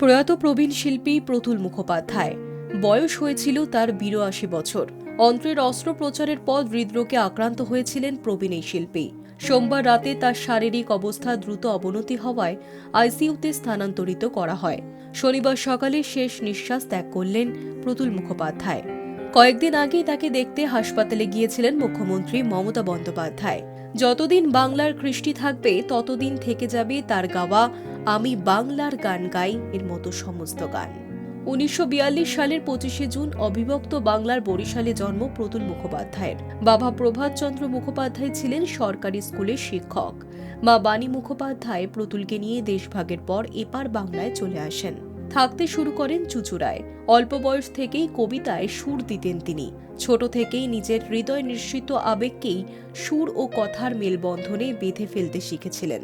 প্রয়াত প্রবীণ শিল্পী প্রতুল মুখোপাধ্যায়। বয়স হয়েছিল তার বিরাশি বছর। অন্ত্রের অস্ত্রোপচারের পর হৃদরোগে আক্রান্ত হয়েছিলেন প্রবীণ এই শিল্পী। সোমবার রাতে তার শারীরিক অবস্থা দ্রুত অবনতি হওয়ায় আইসিইউতে স্থানান্তরিত করা হয়। শনিবার সকালে শেষ নিঃশ্বাস ত্যাগ করলেন প্রতুল মুখোপাধ্যায়। কয়েকদিন আগেই তাকে দেখতে হাসপাতালে গিয়েছিলেন মুখ্যমন্ত্রী মমতা বন্দ্যোপাধ্যায়। যতদিন বাংলার কৃষ্টি থাকবে, ততদিন থেকে যাবে তার গাওয়া আমি বাংলার গান গাই এর মতো সমস্ত গান। উনিশশো বিয়াল্লিশ সালের পঁচিশে জুন অবিভক্ত বাংলার বরিশালে জন্ম প্রতুল মুখোপাধ্যায়ের। বাবা প্রভাতচন্দ্র মুখোপাধ্যায় ছিলেন সরকারি স্কুলের শিক্ষক। মা বাণী মুখোপাধ্যায় প্রতুলকে নিয়ে দেশভাগের পর এপার বাংলায় চলে আসেন। থাকতে শুরু করেন চুচুড়ায়। অল্প বয়স থেকেই কবিতায় সুর দিতেন তিনি। ছোট থেকেই নিজের হৃদয় নিশ্চিত আবেগকেই সুর ও কথার মেলবন্ধনে বেঁধে ফেলতে শিখেছিলেন।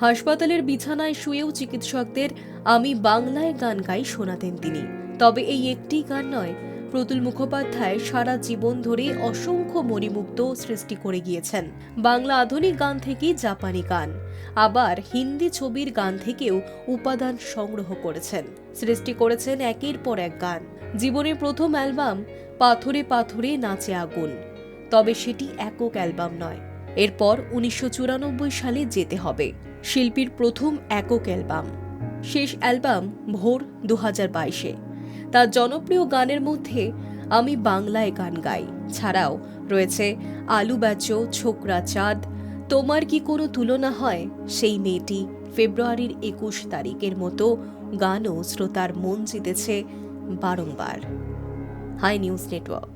হাসপাতালের বিছানায় শুয়েও চিকিৎসকদের আমি বাংলায় গান গাই শোনাতেন তিনি। তবে এই একটি গান নয়, প্রতুল মুখোপাধ্যায় সারা জীবন ধরে অসংখ্য মণিমুক্ত সৃষ্টি করে গিয়েছেন। বাংলা আধুনিক গান থেকে জাপানি গান, আবার হিন্দি ছবির গান থেকেও উপাদান সংগ্রহ করেছেন। সৃষ্টি করেছেন একের পর এক গান। জীবনের প্রথম অ্যালবাম পাথরে পাথরে নাচে আগুন, তবে সেটি একক অ্যালবাম নয়। এরপর উনিশশো চুরানব্বই সালে যেতে হবে। শিল্পীর প্রথম একক অ্যালবাম। শেষ অ্যালবাম ভোর দু হাজার বাইশে। তার জনপ্রিয় গানের মধ্যে আমি বাংলায় গান গাই। ছাড়াও রয়েছে আলু ব্যাচো, ছোকরা চাঁদ। তোমার কি কোনো তুলনা হয়? সেই মেয়েটি ফেব্রুয়ারির একুশ তারিখের মতো গানও শ্রোতার মন জিতেছে বারংবার। Hi news network.